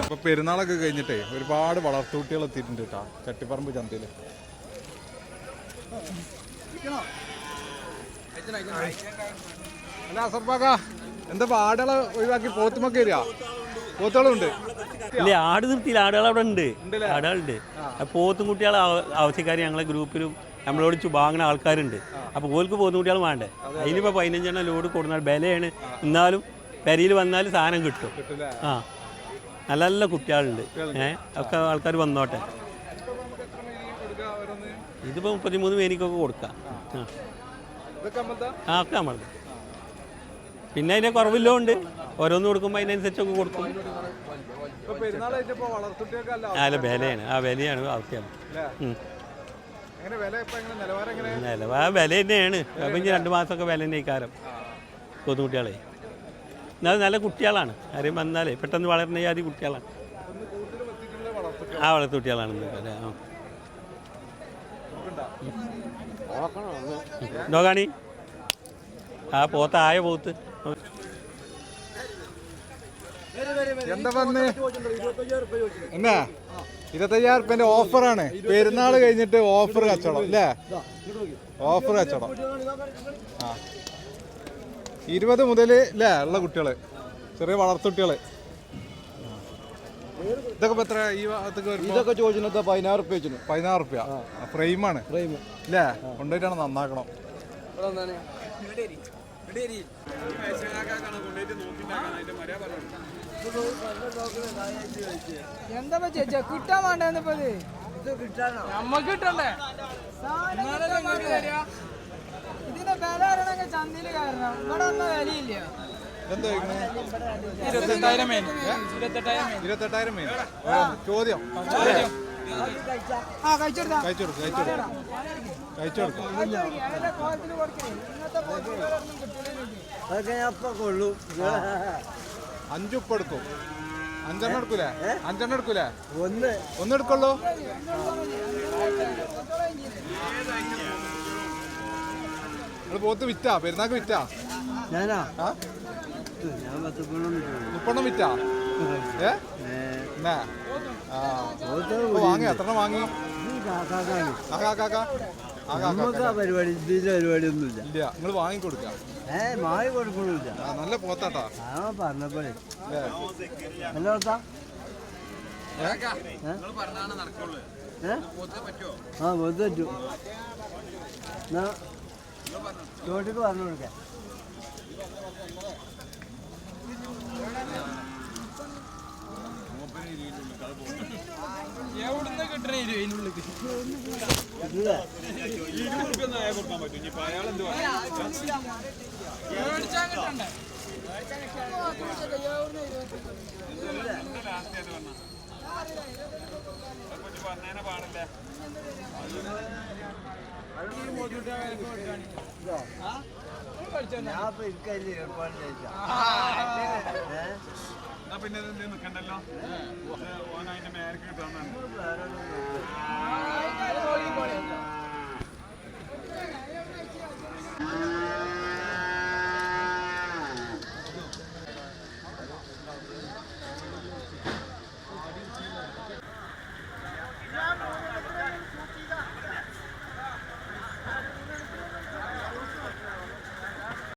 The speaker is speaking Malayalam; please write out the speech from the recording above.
ഇപ്പൊ പെരുന്നാളൊക്കെ കഴിഞ്ഞിട്ടേ ഒരുപാട് വളർത്തുകുട്ടികൾ എത്തിയിട്ടുണ്ട് കേട്ടോ. ചട്ടിപ്പറമ്പ് ചന്തയിൽ. അല്ല അസർബാക്ക എന്താ ആടുകളെ ഒഴിവാക്കി പോത്തുമൊക്കെ വരിക? പോത്തുകളുണ്ട്. ഇല്ല ആട് നിർത്തിയില്ല. ആടുകൾ അവിടെ ഉണ്ട്. ആടുകളുണ്ട്. പോത്തും കുട്ടികളെ ആവശ്യക്കാർ ഞങ്ങളെ ഗ്രൂപ്പിലും നമ്മളോട് വാങ്ങുന്ന ആൾക്കാരുണ്ട്. അപ്പോൾ ഓർക്ക് പോകുന്ന കുട്ടികൾ വേണ്ടേ? അതിനിപ്പോൾ പതിനഞ്ചെണ്ണം ലോഡ് കൊടുന്നാൽ വിലയാണ് എന്നാലും പെരയിൽ വന്നാൽ സാധനം കിട്ടും. ആ. നല്ല നല്ല കുട്ടികളുണ്ട്. ഏ? ഒക്കെ ആൾക്കാർ വന്നോട്ടെ. ഇതിപ്പോൾ മുപ്പത്തിമൂന്ന് മേനിക്കൊക്കെ കൊടുക്കാം. ആ. ഒക്കെ നമ്മൾ പിന്നെ അതിന്റെ കുറവില്ലോണ്ട്. ഓരോന്ന് കൊടുക്കുമ്പോൾ അതിനനുസരിച്ചൊക്കെ കൊടുക്കും. അല്ല വിലയാണ് ആ വിലയാണ് ആവശ്യം അല്ലേ ഉം. എങ്ങനെ വില ഇപ്പൊ എങ്ങനെ നിലവാരം വില തന്നെയാണ്. അപ്പം ഇനി രണ്ട് മാസമൊക്കെ വില തന്നെ ഇക്കാരം കൊതുകുട്ടികളെ. എന്നാലും നല്ല കുട്ടികളാണ്. ആരെയും വന്നാലേ പെട്ടെന്ന് വളരുന്ന ജാതി കുട്ടികളാണ്. ആ വളർത്തു കുട്ടികളാണ് നോക്കാണി? ആ പോത്ത് ആയ പോത്ത്. എന്താ പറഞ്ഞ് എന്നാ? ഇരുപത്തയ്യായിരം റുപ്യന്റെ ഓഫറാണ്. പെരുന്നാൾ കഴിഞ്ഞിട്ട് ഓഫർ കച്ചവടം അല്ലേ? ഓഫർ കച്ചവടം. ആ. ഇരുപത് മുതൽ അല്ലേ ഉള്ള കുട്ടികൾ ചെറിയ വളർത്തുട്ടികൾ ഇതൊക്കെ എത്ര ഈ ഭാഗത്തേക്ക് ഇതൊക്കെ ചോദിച്ചിട്ട് പതിനാറ് റുപ്യ വെച്ചു പതിനാറ് റുപ്യ ഫ്രെയിമാണ്. ഫ്രെയിം. അല്ലേ കൊണ്ടുപോയിട്ടാണ് നന്നാക്കണം. എന്താ ചേച്ചാ? കിട്ടാൻ ഇത്? നമ്മക്ക് കിട്ടണ്ടേ. ഇതിന്റെ വില വരണമെങ്കിൽ ചന്തയിൽ കാരണം. ഇവിടെ ഒന്നും വിലയില്ല. ഇരുപത്തെട്ടായിരം ഇരുപത്തെട്ടായിരം ചോദ്യം. ആ കഴിച്ചെടുത്താ അതൊക്കെ ഞാൻ കൊള്ളു. അഞ്ചുപ്പ് എടുക്കും അഞ്ചെണ്ണം എടുക്കൂലേ? അഞ്ചെണ്ണം എടുക്കൂലേ? ഒന്ന്. ഒന്ന് എടുക്കുള്ളൂ. നിങ്ങൾ പോത്ത് വിറ്റാ? പെരുന്നാക്ക് വിറ്റാ? ഞാനാ? ഞാൻ പത്ത് മുപ്പെണ്ണം വിറ്റാ? ഏ. ആ. വാങ്ങി എത്ര നമുക്ക് ആ പരിപാടി ഇതിന്റെ പരിപാടി ഒന്നുമില്ല ഇല്ല നിങ്ങൾ വാങ്ങി ഏ കൊടുക്കണില്ല നല്ല പോത്താട്ടാ. ആ ആ പൊതു പറ്റൂ. എന്നാ ചോട്ടിക്ക് പറഞ്ഞു കൊടുക്കാം. ഞാൻ ഇപ്പൊ ഇരിക്കല്ലേ പിന്നെ കണ്ടല്ലോ ഓനായിട്ട് ഓൻ അതിന്റെ മേലേക്ക്